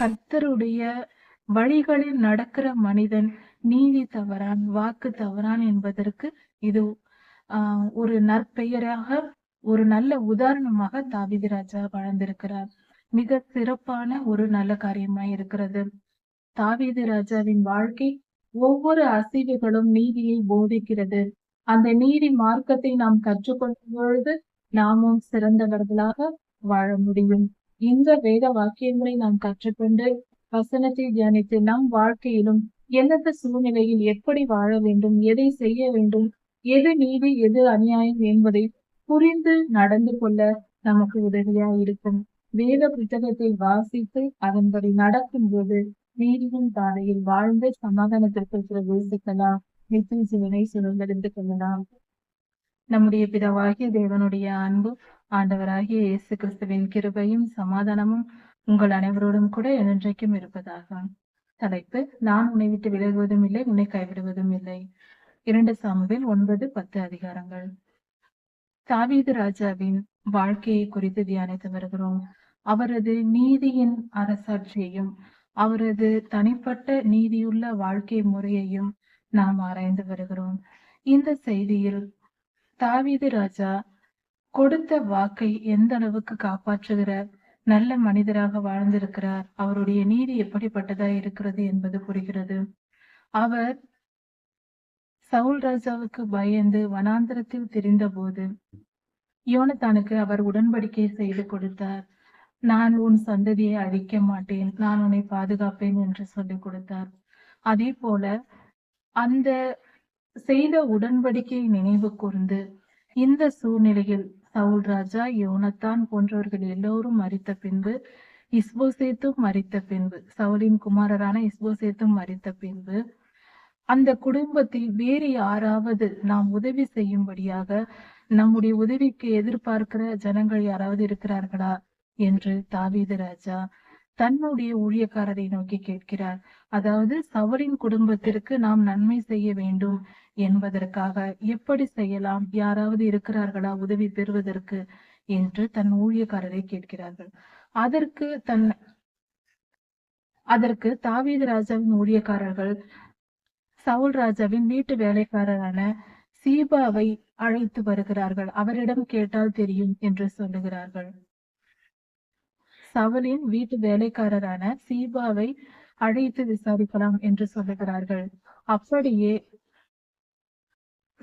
கர்த்தருடைய வழிகளில் நடக்கிற மனிதன் நீதி தவறான் வாக்கு தவறான் என்பதற்கு இது ஆஹ் ஒரு நற்பெயராக ஒரு நல்ல உதாரணமாக தாவீது ராஜா வாழ்ந்திருக்கிறார் மிக சிறப்பான ஒரு நல்ல காரியமாய் இருக்கிறது. தாவீது ராஜாவின் வாழ்க்கை ஒவ்வொரு அசைவுகளும் நீதியை போதிக்கிறது. அந்த நீதி மார்க்கத்தை நாம் கற்றுக்கொள்ளும் பொழுது நாமும் சிறந்தவர்களாக வாழ முடியும். இந்த வேத வாக்கியங்களை நாம் கற்றுக்கொண்டு வசனத்தை தியானித்து நம் வாழ்க்கையிலும் எந்தெந்த சூழ்நிலையில் எப்படி வாழ வேண்டும் எதை செய்ய வேண்டும் எது நீதி எது அநியாயம் என்பதை புரிந்து நடந்து கொள்ள நமக்கு உதவியா இருக்கும். வேத புத்தகத்தை வாசித்து அதன்படி நடக்கும்போது நீதியின் பாதையில் வாழ்ந்து சமாதானத்திற்கு பிரவேசிக்கலாம் நித்திய ஜீவனை சுதந்திரிந்து கொள்ளலாம். நம்முடைய பிதாவாகிய தேவனுடைய அன்பு ஆண்டவராகிய இயேசு கிறிஸ்துவின் கிருபையும் சமாதானமும் உங்கள் அனைவரோடும் கூட என்றைக்கும் இருப்பதாக. தலைப்பு நான் உன்னை விட்டு விலகுவதும் இல்லை உன்னை கைவிடுவதும் இல்லை. இரண்டு சாமுவேல் ஒன்பது பத்து அதிகாரங்கள். தாவீது ராஜாவின் வாழ்க்கையை குறித்து தியானித்து வருகிறோம். அவரது நீதியின் அரசாட்சியையும் அவரது தனிப்பட்ட நீதியுள்ள வாழ்க்கை முறையையும் நாம் ஆராய்ந்து வருகிறோம். இந்த செய்தியில் தாவீது ராஜா கொடுத்த வாக்கை எந்த அளவுக்கு காப்பாற்றுகிற நல்ல மனிதராக வாழ்ந்திருக்கிறார்? அவருடைய நீதி எப்படிப்பட்டதா இருக்கிறது என்பது புரிகிறது. அவர் சவுல் ராஜாவுக்கு பயந்து வனாந்திரத்தில் தெரிந்த போது யோனத்தானுக்கு அவர் உடன்படிக்கை செய்து கொடுத்தார். நான் உன் சந்ததியை அழிக்க மாட்டேன். நான் உன்னை பாதுகாப்பேன் என்று சொல்லிக் கொடுத்தார். அதே போல அந்த செய்த உடன்படிக்கை நினைவு கூர்ந்து இந்த சூழ்நிலையில் சவுல் ராஜா யோனத்தான் போன்றவர்கள் எல்லோரும் மறித்த பின்பு இஸ்போசேத்தும் மறித்த பின்பு சவுலின் குமாரரான இஸ்போசேத்தும் மறித்த பின்பு அந்த குடும்பத்தில் வேறு யாராவது நாம் உதவி செய்யும்படியாக நம்முடைய உதவிக்கு எதிர்பார்க்கிற ஜனங்கள் யாராவது இருக்கிறார்களா? என்று தாவீது ராஜா தன்னுடைய ஊழியக்காரரை நோக்கி கேட்கிறார். அதாவது சவரின் குடும்பத்திற்கு நாம் நன்மை செய்ய வேண்டும் என்பதற்காக எப்படி செய்யலாம்? யாராவது இருக்கிறார்களா? உதவி பெறுவதற்கு? என்று தன் ஊழியக்காரரை கேட்கிறார்கள். அதற்கு தன் அதற்கு தாவீது ராஜாவின் ஊழியக்காரர்கள் சவுல் ராஜாவின் வீட்டு வேலைக்காரரான சீபாவை அழைத்து வருகிறார்கள். அவரிடம் கேட்டால் தெரியும் என்று சொல்லுகிறார்கள். சவலின் வீட்டு வேலைக்காரரான சீபாவை அழைத்து விசாரிக்கலாம் என்று சொல்லுகிறார்கள். அப்படியே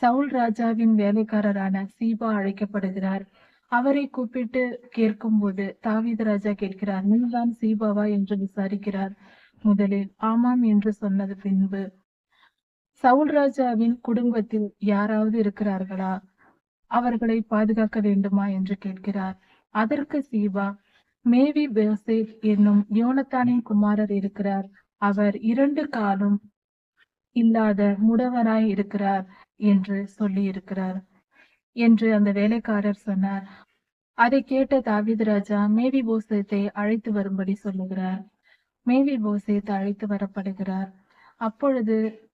சவுல் ராஜாவின் வேலைக்காரரான சீபா அழைக்கப்படுகிறார். அவரை கூப்பிட்டு கேட்கும் போது தாவீது ராஜா கேட்கிறார் நீதான் சீபாவா? என்று விசாரிக்கிறார். முதலில் ஆமாம் என்று சொன்னது பின்பு சவுல் ராஜாவின் குடும்பத்தில் யாராவது இருக்கிறார்களா? அவர்களை பாதுகாக்க வேண்டுமா? என்று கேட்கிறார். அதற்கு சீபா மேவி பேசேப் என்னும் யோனத்தானின் குமாரர் இருக்கிறார். அவர் இரண்டு காலும் இல்லாத முடவராய் இருக்கிறார் என்று சொல்லி இருக்கிறார் என்று அந்த வேலைக்காரர் சொன்னார். அதை கேட்ட தாவீது ராஜா மேவி போசேத்தை அழைத்து வரும்படி சொல்லுகிறார். மேவி போசேத் அழைத்து வரப்படுகிறார். அப்பொழுது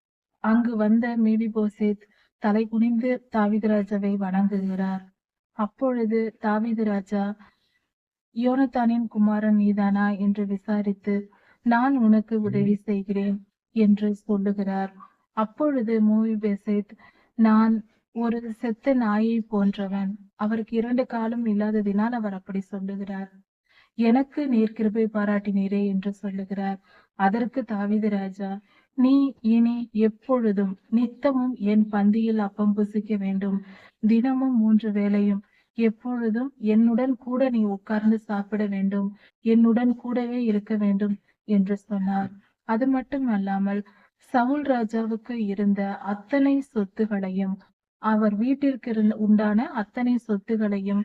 அங்கு வந்த மேவி போசேத் தலை குனிந்து தாவிதராஜாவை வணங்குகிறார். அப்பொழுது தாவீது ராஜா யோனத்தானின் குமாரன் நீதானா என்று விசாரித்து நான் உனக்கு உதவி செய்கிறேன் என்று சொல்லுகிறார். அப்பொழுது மூவி பெசேத் நான் ஒரு செத்த நாயை போன்றவன். அவருக்கு இரண்டு காலம் இல்லாததினால் அவர் அப்படி சொல்லுகிறார். எனக்கு நீர் கிருபை பாராட்டினீரே என்று சொல்லுகிறார். அதற்கு தாவித ராஜா நீ இனி எப்பொழுதும் நித்தமும் என் பந்தியில் அப்பம் புசிக்க வேண்டும். தினமும் மூன்று வேளையும் எப்பொழுதும் என்னுடன் கூட நீ உட்கார்ந்து சாப்பிட வேண்டும். என்னுடன் கூடவே இருக்க வேண்டும் என்று சொன்னார். அது மட்டும் அல்லாமல் சவுல் ராஜாவுக்கு இருந்த அத்தனை சொத்துகளையும் அவர் வீட்டிற்கு இருந்த உண்டான அத்தனை சொத்துகளையும்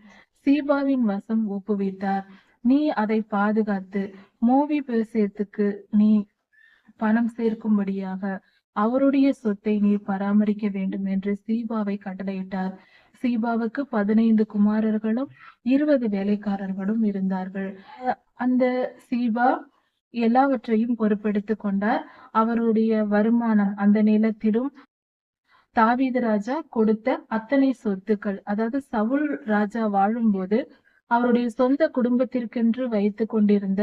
சீபாவின் வசம் ஒப்புவித்தார். நீ அதை பாதுகாத்து மோவி பேசியத்துக்கு நீ பணம் சேர்க்கும்படியாக அவருடைய சொத்தை நீர் பராமரிக்க வேண்டும் என்று சீபாவை கட்டளையிட்டார். சீபாவுக்கு பதினைந்து குமாரர்களும் இருபது வேலைக்காரர்களும் இருந்தார்கள். அந்த சீபா எல்லாவற்றையும் பொறுப்பெடுத்து கொண்டார். அவருடைய வருமானம் அந்த நிலத்திலும் தாவீது ராஜா கொடுத்த அத்தனை சொத்துக்கள் அதாவது சவுல் ராஜா வாழும்போது அவருடைய சொந்த குடும்பத்திற்கென்று வைத்துக் கொண்டிருந்த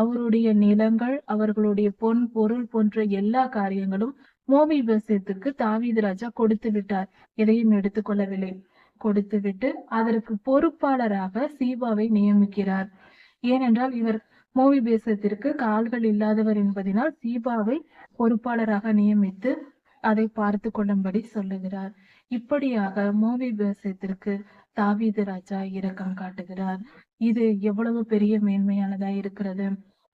அவருடைய நிலங்கள் அவர்களுடைய பொன் பொருள் போன்ற எல்லா காரியங்களும் மோபிபேசத்துக்கு தாவீது ராஜா கொடுத்து விட்டார். எதையும் எடுத்துக்கொள்ளவில்லை கொடுத்து விட்டு அதற்கு பொறுப்பாளராக சீபாவை நியமிக்கிறார். ஏனென்றால் இவர் மோவிபேசத்திற்கு கால்கள் இல்லாதவர் என்பதனால் சீபாவை பொறுப்பாளராக நியமித்து அதை பார்த்து கொள்ளும்படி சொல்லுகிறார். இப்படியாக மோவிபேசத்திற்கு தாவீது ராஜா இரக்கம் காட்டுகிறார். இது எவ்வளவு பெரிய மேன்மையானதா இருக்கிறது?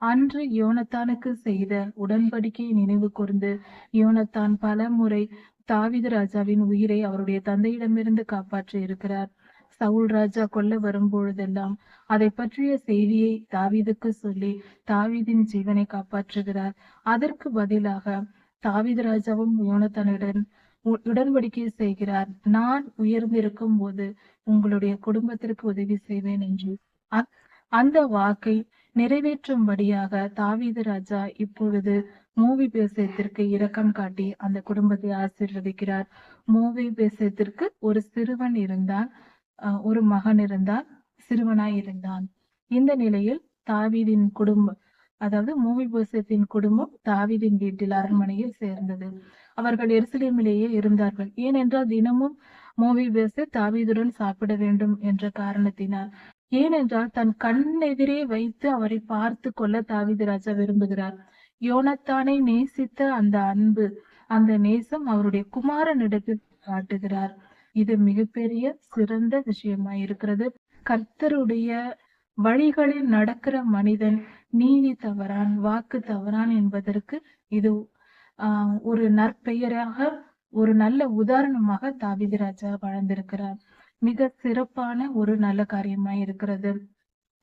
அன்று யோனத்தானுக்கு செய்த உடன்படிக்கையை நினைவு கூர்ந்து யோனத்தான் பல முறை தாவீது ராஜாவின் உயிரை அவருடைய தந்தையிடமிருந்து காப்பாற்றி இருக்கிறார். சவுல் ராஜா கொல்ல வரும் பொழுதெல்லாம் அதை பற்றிய செய்தியை தாவீதுக்கு சொல்லி தாவீதின் ஜீவனை காப்பாற்றுகிறார். அதற்கு பதிலாக தாவீது ராஜாவும் யோனத்தனுடன் உடன்படிக்கை செய்கிறார். நான் உயர்ந்திருக்கும் போது உங்களுடைய குடும்பத்திற்கு உதவி செய்வேன் என்று. அந்த வாக்கை நிறைவேற்றும்படியாக தாவீது ராஜா இப்பொழுது மூவி பேசத்திற்கு இரக்கம் காட்டி அந்த குடும்பத்தை ஆசீர்வதிக்கிறார். மூவி பேசத்திற்கு ஒரு சிறுவன் இருந்தான் அஹ் ஒரு மகன் இருந்தான் சிறுவனாய் இருந்தான். இந்த நிலையில் தாவீதின் குடும்பம் அதாவது மூவி பேசியத்தின் குடும்பம் தாவீதின் வீட்டில் அரண்மனையில் சேர்ந்தது. அவர்கள் எருசலேமிலேயே இருந்தார்கள். ஏனென்றால் தினமும் மூவி தாவீதுடன் சாப்பிட வேண்டும் என்ற காரணத்தினால். ஏனென்றால் தன் கண் எதிரே வைத்து அவரை பார்த்து கொள்ள தாவீது ராஜா விரும்புகிறார். யோனத்தானை நேசித்த அந்த அன்பு அந்த நேசம் அவருடைய குமாரனிடத்தில் காட்டுகிறார். இது மிகப்பெரிய சிறந்த விஷயமா இருக்கிறது கர்த்தருடைய வழிகளில் நடக்கிற மனிதன் நீதி தவறான் வாக்கு தவறான் என்பதற்கு இது ஒரு நற்பெயராக ஒரு நல்ல உதாரணமாக தாவீது ராஜா வாழ்ந்திருக்கிறார். மிக சிறப்பான ஒரு நல்ல காரியமாய் இருக்கிறது.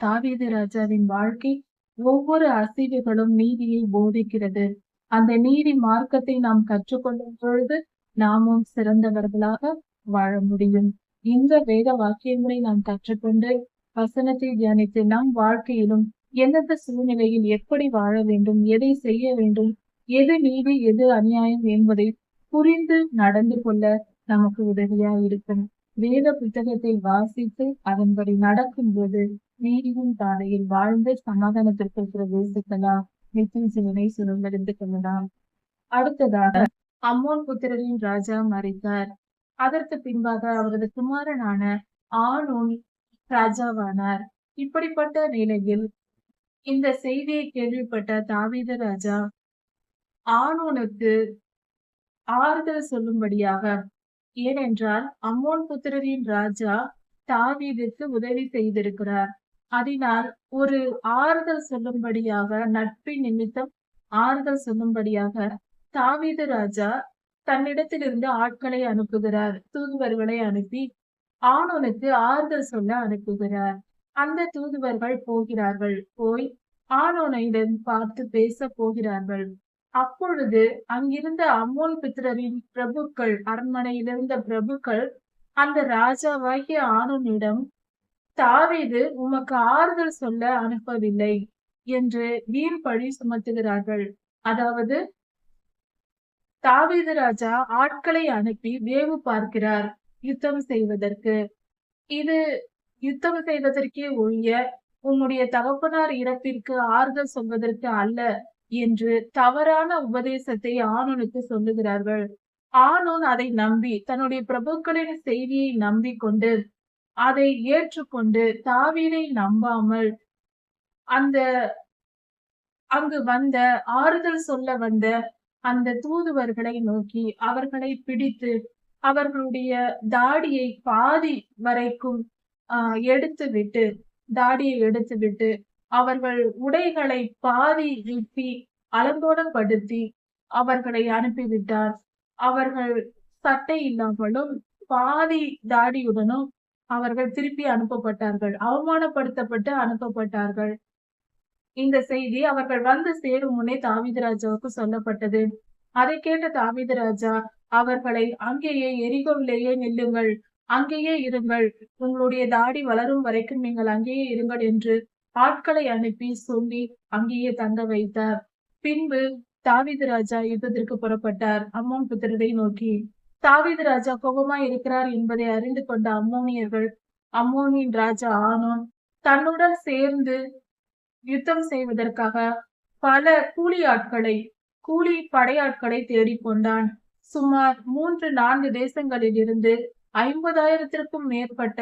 தாவீது ராஜாவின் வாழ்க்கை ஒவ்வொரு அசைவுகளும் நீதியை போதிக்கிறது. அந்த நீதி மார்க்கத்தை நாம் கற்றுக்கொள்ளும் பொழுது நாமும் சிறந்தவர்களாக வாழ முடியும். இந்த வேத வாக்கியங்களை நாம் கற்றுக்கொண்டு வசனத்தை தியானித்து நம் வாழ்க்கையிலும் எந்தெந்த சூழ்நிலையில் எப்படி வாழ வேண்டும் எதை செய்ய வேண்டும் எது நீதி எது அநியாயம் என்பதை புரிந்து நடந்து கொள்ள நமக்கு உதவியா இருக்கும் வேத புத்தகத்தை வாசித்து அதன்படி நடக்கும்போது நீதியும் பாதையில் வாழ்ந்து சமாதானத்திற்கு பிரவேசிக்கலாம். நித்திய சிவனை சுதந்திரிந்து கொள்ளலாம். அடுத்ததாக அம்மோன் புத்திரரின் ராஜா மறைத்தார். அதற்கு பின்பாக அவரது குமாரனான ஆனூன் ராஜாவானார். இப்படிப்பட்ட நிலையில் இந்த செய்தியை கேள்விப்பட்ட தாவீத ராஜா ஆணோனுக்கு ஆறுதல் சொல்லும்படியாக ஏனென்றால் அம்மோன் புத்திரரின் ராஜா தாவீதுக்கு உதவி செய்திருக்கிறார். அதனால் ஒரு ஆறுதல் சொல்லும்படியாக நட்பின் நிமித்தம் ஆறுதல் சொல்லும்படியாக தாவீது ராஜா தன்னிடத்திலிருந்து ஆட்களை அனுப்புகிறார் தூதுவர்களை அனுப்பி ஆணோனுக்கு ஆறுதல் சொல்ல அனுப்புகிறார். அந்த தூதுவர்கள் போகிறார்கள் போய் ஆணோனையிடம் பார்த்து பேச போகிறார்கள். அப்பொழுது அங்கிருந்த அம்மோன் பித்திரரின் பிரபுக்கள் அரண்மனையில் இருந்த பிரபுக்கள் அந்த ராஜாவாகிய ஆணுனிடம் தாவீது உமக்கு ஆறுதல் சொல்ல அனுப்பவில்லை என்று வீண் பழி சுமத்துகிறார்கள். அதாவது தாவீது ராஜா ஆட்களை அனுப்பி வேவு பார்க்கிறார் யுத்தம் செய்வதற்கு. இது யுத்தம் செய்வதற்கே ஒழிய உம்முடைய தகப்பனார் இறப்பிற்கு ஆறுதல் சொல்வதற்கு அல்ல. என்று தவறான உபதேசத்தை ஆணுனுக்கு சொல்லுகிறார்கள். ஆனோன் அதை நம்பி தன்னுடைய பிரபுக்களின் செய்தியை நம்பிக்கொண்டு அதை ஏற்றுக்கொண்டு தாவீரை நம்பாமல் அந்த அங்கு வந்த ஆறுதல் சொல்ல வந்த அந்த தூதுவர்களை நோக்கி அவர்களை பிடித்து அவர்களுடைய தாடியை பாதி வரைக்கும் ஆஹ் எடுத்து விட்டு தாடியை எடுத்து விட்டு அவர்கள் உடைகளை பாதி வெட்டி அலங்கோலப்படுத்தி அவர்களை அனுப்பிவிட்டார். அவர்கள் சட்டை இல்லாமலும் பாதி தாடியுடனும் அவர்கள் திருப்பி அனுப்பப்பட்டார்கள். அவமானப்படுத்தப்பட்டு அனுப்பப்பட்டார்கள். இந்த செய்தி அவர்கள் வந்து சேரும் முன்னே தாவீது ராஜாவுக்கு சொல்லப்பட்டது. அதை கேட்ட தாவீது ராஜா அவர்களை அங்கேயே எரிகோவிலேயே நில்லுங்கள். அங்கேயே இருங்கள். உங்களுடைய தாடி வளரும் வரைக்கும் நீங்கள் அங்கேயே இருங்கள் என்று ஆட்களை அனுப்பி சொல்லி அங்கேயே தங்க வைத்தார். பின்பு தாவிது ராஜா யுத்தத்திற்கு புறப்பட்டார். அம்மோன் புத்திரரை நோக்கி தாவிது ராஜா கோபமா இருக்கிறார் என்பதை அறிந்து கொண்ட அம்மோனியர்கள் அம்மோனியின் ராஜா ஆனோன் தன்னுடன் சேர்ந்து யுத்தம் செய்வதற்காக பல கூலி ஆட்களை கூலி படையாட்களை தேடிக்கொண்டான் சுமார் மூன்று நான்கு தேசங்களில் இருந்து ஐம்பதாயிரத்திற்கும் மேற்பட்ட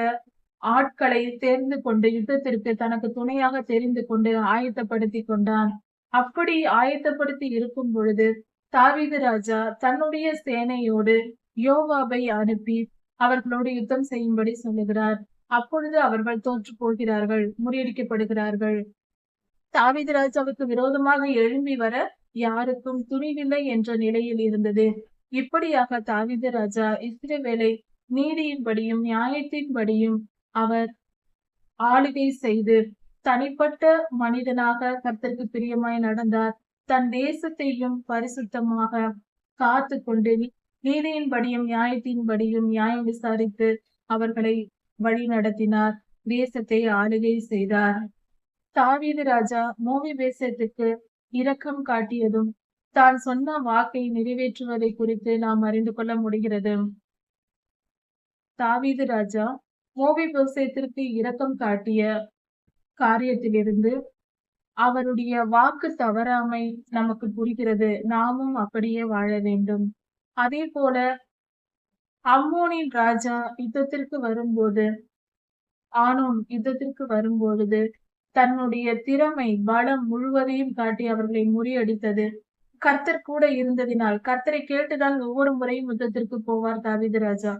ஆட்களை தேர்ந்து கொண்டு யுத்தத்திற்கு தனக்கு துணையாக தெரிந்து கொண்டு ஆயத்தப்படுத்தி கொண்டான். அப்படி ஆயத்தப்படுத்தி இருக்கும் பொழுது தாவீது ராஜா தன்னுடைய சேனையோடு யோவாபை அனுப்பி அவர்களோடு யுத்தம் செய்யும்படி சொல்லுகிறார். அப்பொழுது அவர்கள் தோற்று போகிறார்கள் முறியடிக்கப்படுகிறார்கள். தாவீது ராஜாவுக்கு விரோதமாக எழும்பி வர யாருக்கும் துணிவில்லை என்ற நிலையில் இருந்தது. இப்படியாக தாவீது ராஜா இஸ்ரேவேலை நீதியின்படியும் நியாயத்தின்படியும் அவர் ஆளுகை செய்து தனிப்பட்ட மனிதனாக கர்த்தருக்கு பிரியமாய் நடந்தார். தன் தேசத்தையும் பரிசுத்தமாக காத்து கொண்டு நீதியின்படியும் நியாயத்தின்படியும் நியாயம் விசாரித்து அவர்களை வழி நடத்தினார். தேசத்தை ஆளுகை செய்தார். தாவீது ராஜா மூவி தேசத்துக்கு இரக்கம் காட்டியதும் தான் சொன்ன வாக்கை நிறைவேற்றுவதை குறித்து நாம் அறிந்து கொள்ள முடிகிறது. தாவீது ராஜா மோவி விவசாயத்திற்கு இரக்கம் காட்டிய காரியத்திலிருந்து அவருடைய வாக்கு தவறாமை நமக்கு புரிகிறது. நாமும் அப்படியே வாழ வேண்டும். அதே போல அம்மோனின் ராஜா யுத்தத்திற்கு வரும்போது ஆனோன் யுத்தத்திற்கு வரும்பொழுது தன்னுடைய திறமை பலம் முழுவதையும் காட்டி அவர்களை முறியடித்தது. கர்த்தர் கூட இருந்ததினால் கர்த்தரை கேட்டுதான் ஒவ்வொரு முறையும் யுத்தத்திற்கு போவார் தாவித ராஜா.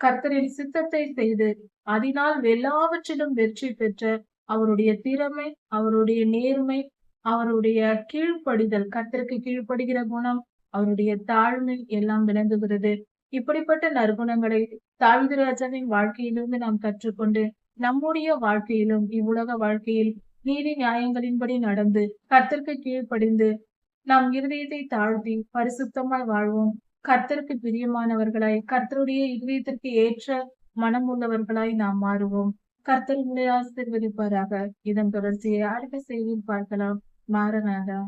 கர்த்தரின் சித்தத்தை செய்து அதனால் எல்லாவற்றிலும் வெற்றி பெற்ற அவருடைய திறமை அவருடைய நேர்மை அவருடைய கீழ்ப்படிதல் கர்த்தருக்கு கீழ்ப்படுகிற குணம் அவருடைய தாழ்மை எல்லாம் விளங்குகிறது. இப்படிப்பட்ட நற்குணங்களை தாவித ராஜாவின் வாழ்க்கையிலிருந்து நாம் கற்றுக்கொண்டு நம்முடைய வாழ்க்கையிலும் இவ்வுலக வாழ்க்கையில் நீதி நியாயங்களின்படி நடந்து கர்த்தருக்கு கீழ்ப்படிந்து நாம் இருதயத்தை தாழ்த்தி பரிசுத்தமாய் வாழ்வோம். கர்த்தருக்கு பிரியமானவர்களாய் கர்த்தருடைய இதயத்திற்கு ஏற்ற மனம் உள்ளவர்களாய் நாம் மாறுவோம். கர்த்தர் உங்களை ஆசிர்வதிப்பாராக. இதன் தொடர்ச்சியை அடுத்த செய்தியில் பார்க்கலாம். மாறனாதா